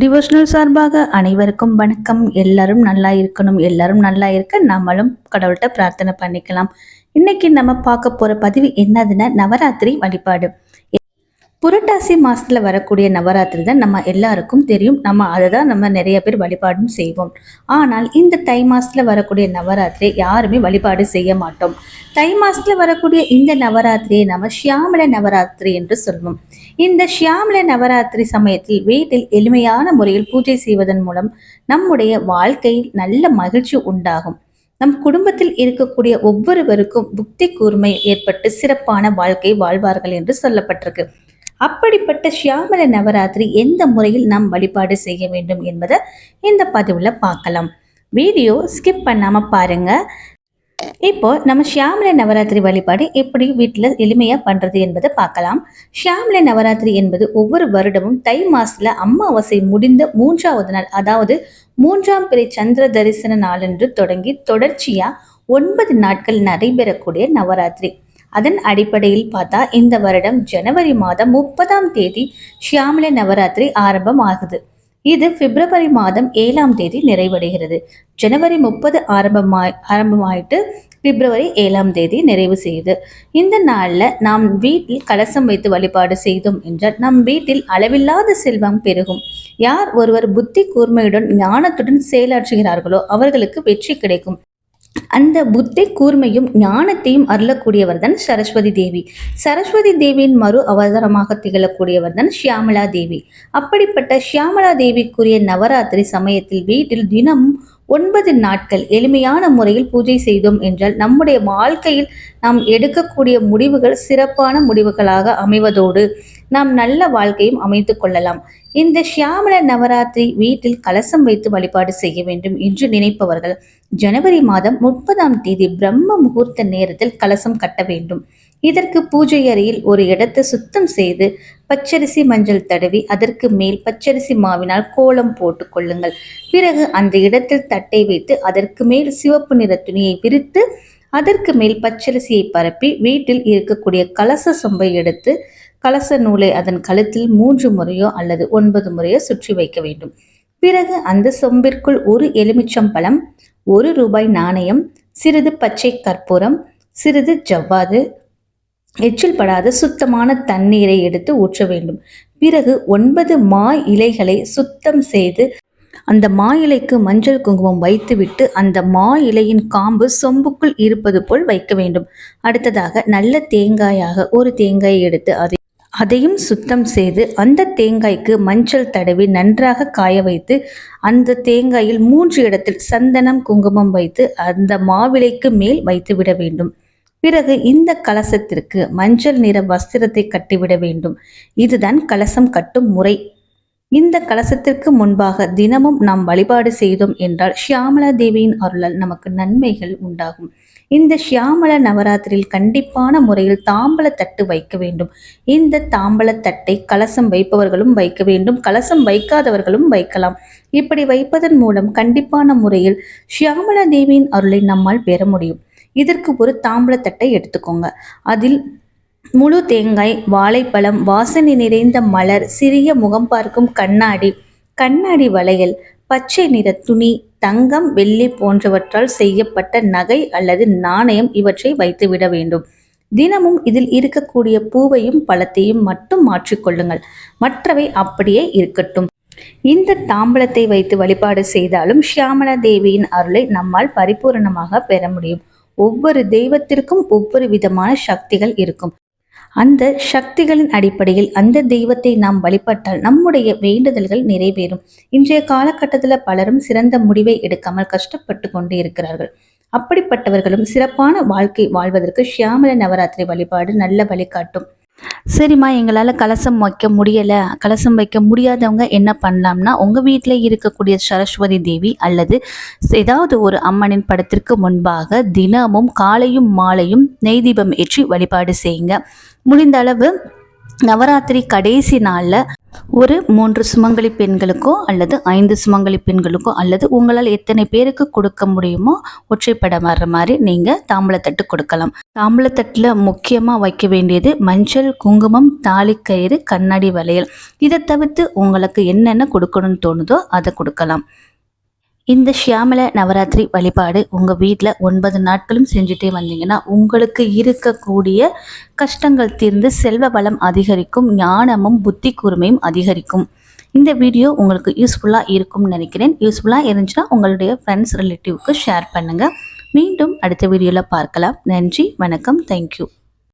Devotional சார்பாக அனைவருக்கும் வணக்கம். எல்லாரும் நல்லா இருக்கணும். எல்லாரும் நல்லா இருக்க நம்மளும் கடவுள்கிட்ட பிரார்த்தனை பண்ணிக்கலாம். இன்னைக்கு நம்ம பார்க்க போற பதிவு என்னதுன்னா நவராத்திரி வழிபாடு. புரட்டாசி மாதத்தில் வரக்கூடிய நவராத்திரி தான் நம்ம எல்லாருக்கும் தெரியும். நம்ம அதை தான் நம்ம நிறைய பேர் வழிபாடும் செய்வோம். ஆனால் இந்த தை மாதத்தில் வரக்கூடிய நவராத்திரியை யாருமே வழிபாடு செய்ய மாட்டோம். தை மாதத்தில் வரக்கூடிய இந்த நவராத்திரியை நம்ம ஷியாமல நவராத்திரி என்று சொல்வோம். இந்த ஷியாமல நவராத்திரி சமயத்தில் வீட்டில் எளிமையான முறையில் பூஜை செய்வதன் மூலம் நம்முடைய வாழ்க்கையில் நல்ல மகிழ்ச்சி உண்டாகும். நம் குடும்பத்தில் இருக்கக்கூடிய ஒவ்வொருவருக்கும் புத்தி கூர்மை ஏற்பட்டு சிறப்பான வாழ்க்கை வாழ்வார்கள் என்று சொல்லப்பட்டிருக்கு. அப்படிப்பட்ட ஷியாமல நவராத்திரி எந்த முறையில் நாம் வழிபாடு செய்ய வேண்டும் என்பதை இந்த பதிவில் பார்க்கலாம். வீடியோ ஸ்கிப் பண்ணாமல் பாருங்கள் இப்போ நம்ம ஷியாமலை நவராத்திரி வழிபாடு எப்படி வீட்டில் எளிமையாக பண்ணுறது என்பதை பார்க்கலாம். ஷியாமலை நவராத்திரி என்பது ஒவ்வொரு வருடமும் தை மாசத்துல அமாவாசை முடிந்த மூன்றாவது நாள் அதாவது மூன்றாம் பிறை சந்திர தரிசன நாளன்று தொடங்கி தொடர்ச்சியாக ஒன்பது நாட்கள் நடைபெறக்கூடிய நவராத்திரி. அதன் அடிப்படையில் பார்த்தா இந்த வருடம் ஜனவரி மாதம் முப்பதாம் தேதி ஷியாமிலை நவராத்திரி ஆரம்பம் ஆகுது இது பிப்ரவரி மாதம் ஏழாம் தேதி நிறைவடைகிறது. ஜனவரி முப்பது ஆரம்பமாய் ஆரம்பமாயிட்டு பிப்ரவரி ஏழாம் தேதி நிறைவு செய்யுது. இந்த நாளில் நாம் வீட்டில் கலசம் வைத்து வழிபாடு செய்தோம் என்றால் நம் வீட்டில் அளவில்லாத செல்வம் பெருகும். யார் ஒருவர் புத்தி கூர்மையுடன் ஞானத்துடன் செயலாற்றுகிறார்களோ அவர்களுக்கு வெற்றி கிடைக்கும். அந்த புத்தி கூர்மையும் ஞானத்தையும் அருளக்கூடியவர் தான் சரஸ்வதி தேவி. சரஸ்வதி தேவியின் மறு அவதாரமாக திகழக்கூடியவர் தான் ஷியாமலா தேவி. அப்படிப்பட்ட ஷியாமலா தேவிக்குரிய நவராத்திரி சமயத்தில் வீட்டில் தினம் ஒன்பது நாட்கள் எளிமையான முறையில் பூஜை செய்தோம் என்றால் நம்முடைய வாழ்க்கையில் நாம் எடுக்கக்கூடிய முடிவுகள் சிறப்பான முடிவுகளாக அமைவதோடு நாம் நல்ல வாழ்க்கையும் அமைத்து கொள்ளலாம். இந்த ஷியாமல நவராத்திரி வீட்டில் கலசம் வைத்து வழிபாடு செய்ய வேண்டும் என்று நினைப்பவர்கள் ஜனவரி மாதம் முப்பதாம் தேதி பிரம்ம முகூர்த்த நேரத்தில் கலசம் கட்ட வேண்டும். இதற்கு பூஜை அறையில் ஒரு இடத்தை சுத்தம் செய்து பச்சரிசி மஞ்சள் தடவி அதற்கு மேல் பச்சரிசி மாவினால் கோலம் போட்டு கொள்ளுங்கள். பிறகு அந்த இடத்தில் தட்டை வைத்து அதற்கு மேல் சிவப்பு நிற துணியை விரித்து அதற்கு மேல் பச்சரிசியை பரப்பி வீட்டில் இருக்கக்கூடிய கலச சொம்பை எடுத்து கலச நூலை அதன் கழுத்தில் மூன்று முறையோ அல்லது ஒன்பது முறையோ சுற்றி வைக்க வேண்டும். பிறகு அந்த சொம்பிற்குள் ஒரு எலுமிச்சம்பழம் ஒரு ரூபாய் நாணயம் சிறிது பச்சை கற்பூரம் சிறிது ஜவ்வாது எச்சில் படாத சுத்தமான தண்ணீரை எடுத்து ஊற்ற வேண்டும். பிறகு ஒன்பது மா இலைகளை சுத்தம் செய்து அந்த மா இலைக்கு மஞ்சள் குங்குமம் வைத்துவிட்டு அந்த மா இலையின் காம்பு சொம்புக்குள் இருப்பது போல் வைக்க வேண்டும். அடுத்ததாக நல்ல தேங்காயாக ஒரு தேங்காயை எடுத்து அதை அதையும் சுத்தம் செய்து அந்த தேங்காய்க்கு மஞ்சள் தடவி நன்றாக காய வைத்து அந்த தேங்காயில் மூன்று இடத்தில் சந்தனம் குங்குமம் வைத்து அந்த மாவிலைக்கு மேல் வைத்துவிட வேண்டும். பிறகு இந்த கலசத்திற்கு மஞ்சள் நிற வஸ்திரத்தை கட்டிவிட வேண்டும். இதுதான் கலசம் கட்டும் முறை. இந்த கலசத்திற்கு முன்பாக தினமும் நாம் வழிபாடு செய்தோம் என்றால் ஷியாமலா தேவியின் அருளால் நமக்கு நன்மைகள் உண்டாகும். இந்த ஷியாமல நவராத்திரியில் கண்டிப்பான முறையில் தாம்பல தட்டு வைக்க வேண்டும். இந்த தாம்பல தட்டை கலசம் வைப்பவர்களும் வைக்க வேண்டும். கலசம் வைக்காதவர்களும் வைக்கலாம். இப்படி வைப்பதன் மூலம் கண்டிப்பான முறையில் ஷியாமல தேவியின் அருளை நம்மால் பெற முடியும். இதற்கு ஒரு தாம்பலத்தட்டை எடுத்துக்கோங்க. அதில் முழு தேங்காய் வாழைப்பழம் வாசனை நிறைந்த மலர் சிறிய முகம் பார்க்கும் கண்ணாடி கண்ணாடி வளையல் பச்சை நிற துணி தங்கம் வெள்ளி போன்றவற்றால் செய்யப்பட்ட நகை அல்லது நாணயம் இவற்றை வைத்துவிட வேண்டும். தினமும் இதில் இருக்கக்கூடிய பூவையும் பழத்தையும் மட்டும் மாற்றிக்கொள்ளுங்கள் மற்றவை அப்படியே இருக்கட்டும். இந்த தாம்பலத்தை வைத்து வழிபாடு செய்தாலும் ஷியாமலா தேவியின் அருளை நம்மால் பரிபூரணமாக பெற முடியும். ஒவ்வொரு தெய்வத்திற்கும் ஒவ்வொரு விதமான சக்திகள் இருக்கும். அந்த சக்திகளின் அடிப்படையில் அந்த தெய்வத்தை நாம் வழிபட்டால் நம்முடைய வேண்டுதல்கள் நிறைவேறும். இன்றைய காலகட்டத்தில் பலரும் சிறந்த முடிவை எடுக்காமல் கஷ்டப்பட்டு கொண்டு இருக்கிறார்கள். அப்படிப்பட்டவர்களும் சிறப்பான வாழ்க்கை வாழ்வதற்கு ஷியாமல நவராத்திரி வழிபாடு நல்ல வழிகாட்டும். சரிம்மா எங்களால் கலசம் வைக்க முடியலை. கலசம் வைக்க முடியாதவங்க என்ன பண்ணலாம்னா உங்கள் வீட்டில் இருக்கக்கூடிய சரஸ்வதி தேவி அல்லது ஏதாவது ஒரு அம்மனின் படத்திற்கு முன்பாக தினமும் காலையும் மாலையும் நெய் தீபம் ஏற்றி வழிபாடு செய்யுங்க. முடிந்த அளவு நவராத்திரி கடைசி நாளில் ஒரு மூன்று சுமங்கலி பெண்களுக்கோ அல்லது ஐந்து சுமங்கலி பெண்களுக்கோ அல்லது உங்களால் எத்தனை பேருக்கு கொடுக்க முடியுமோ ஒற்றைப்பட வர்ற மாதிரி நீங்கள் தாம்பளத்தட்டு கொடுக்கலாம். தாம்பளத்தட்டில் முக்கியமாக வைக்க வேண்டியது மஞ்சள் குங்குமம் தாலிக்கயிறு கண்ணாடி வளையல். இதை தவிர்த்து உங்களுக்கு என்னென்ன கொடுக்கணும்னு தோணுதோ அதை கொடுக்கலாம். இந்த ஷியாமல நவராத்திரி வழிபாடு உங்கள் வீட்டில் ஒன்பது நாட்களும் செஞ்சுட்டே வந்தீங்கன்னா உங்களுக்கு இருக்கக்கூடிய கஷ்டங்கள் தீர்ந்து செல்வ வளம் அதிகரிக்கும் ஞானமும் புத்தி கூர்மையும் அதிகரிக்கும். இந்த வீடியோ உங்களுக்கு யூஸ்ஃபுல்லாக இருக்கும்னு நினைக்கிறேன். யூஸ்ஃபுல்லாக இருந்துச்சுன்னா உங்களுடைய ஃப்ரெண்ட்ஸ் ரிலேட்டிவ்க்கு ஷேர் பண்ணுங்கள் மீண்டும் அடுத்த வீடியோவில் பார்க்கலாம். நன்றி வணக்கம் தேங்க்யூ